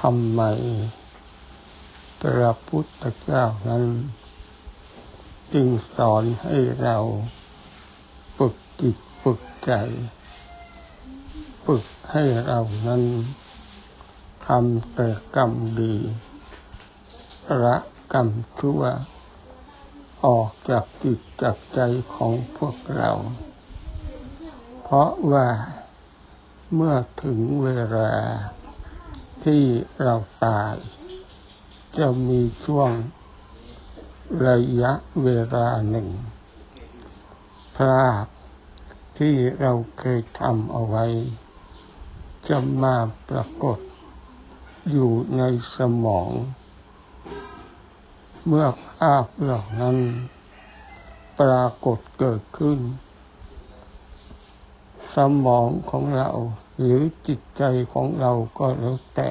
ทำไมพระพุทธเจ้านั้น จึงสอนให้เราฝึกจิตฝึกใจ ฝึกให้เรานั้นทำแต่กรรมดีละกรรมชั่ว ออกจากจิตจากใจของพวกเรา เพราะว่าเมื่อถึงเวลา ที่เราตาย จะมีช่วงระยะเวลาหนึ่งพลาดที่เราเคยทำเอาไว้ จะมาปรากฏอยู่ในสมอง เมื่อภาพเหล่านั้น ปรากฏเกิดขึ้น สมองของเรา หรือจิตใจของเราก็แล้วแต่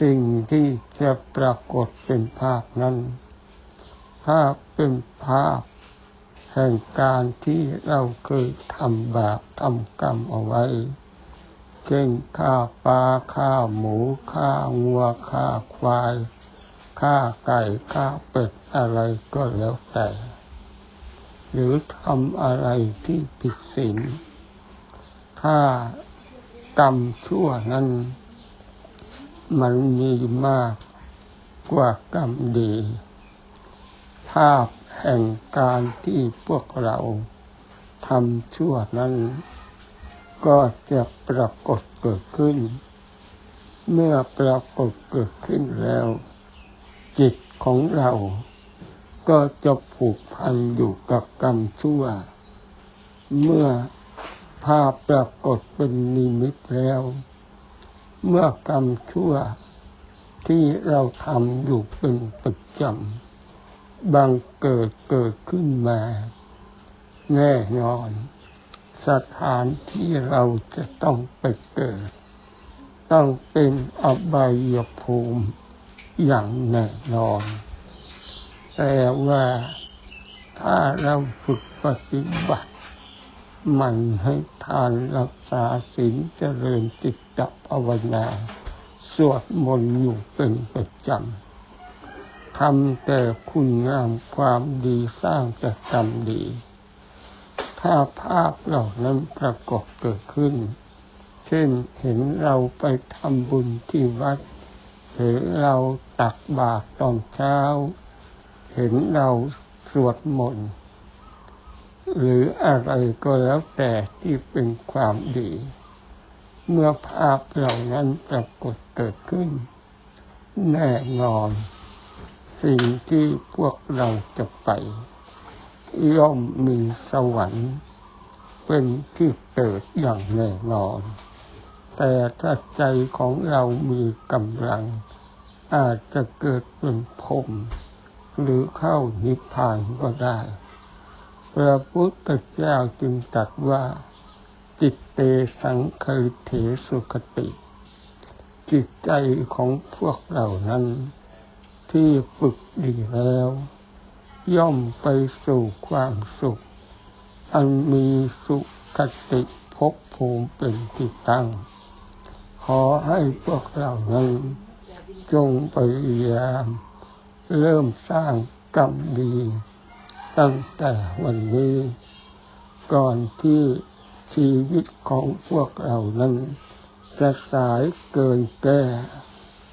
สิ่งที่จะปรากฏเป็นภาพนั้น ภาพเป็นภาพแห่งการที่เราเคยทำบาปทำกรรมเอาไว้ เช่นฆ่าปลาฆ่าหมูฆ่างัวฆ่าควายฆ่าไก่ฆ่าเป็ดอะไรก็แล้วแต่ หรือทำอะไรที่ผิดศีลถ้ากรรมชั่วนั้น มันมีมากกว่ากรรมดี ภาพแห่งการที่พวกเราทำชั่วนั้น ก็จะปรากฏเกิดขึ้น เมื่อปรากฏเกิดขึ้นแล้ว จิตของเรา ก็จะผูกพันอยู่กับกรรมชั่ว เมื่อภาพปรากฏเป็นนิมิตแล้ว เมื่อกรรมชั่วที่เราทำอยู่เป็นประจำบางเกิดเกิดขึ้นมา แน่นอน สถานที่เราจะต้องไปเกิด ต้องเป็นอบายภูมิอย่างแน่นอน แต่ว่าถ้าเราฝึกปฏิบัติ มันให้ทานรักษาศีลเจริญจิตตภาวนาสวดมนต์อยู่เป็นประจำทำแต่คุณงามความดีสร้างแต่กรรมดี ถ้าภาพเหล่านั้นปรากฏเกิดขึ้น เช่นเห็นเราไปทำบุญที่วัดเห็นเราตักบาตรตอนเช้า เห็นเราสวดมนต์หรืออะไรก็แล้วแต่ที่เป็นความดี เมื่อภาพเหล่านั้นปรากฏเกิดขึ้น แน่นอน สิ่งที่พวกเราจะไป ย่อมมีสวรรค์ เป็นที่เกิดอย่างแน่นอน แต่ถ้าใจของเรามีกำลัง อาจจะเกิดเป็นพรม หรือเข้านิพพานก็ได้พระพุทธเจ้าจึงตรัสว่าจิตเตสังคเถสุคติ จิตใจของพวกเรานั้น ที่ฝึกดีแล้ว ย่อมไปสู่ความสุข อันมีสุขติภพภูมิเป็นที่ตั้ง ขอให้พวกเรานั้นจงพยายาม เริ่มสร้างกรรมดีตั้งแต่วันนี้ ก่อนที่ชีวิตของพวกเรานั้นจะสายเกินแก้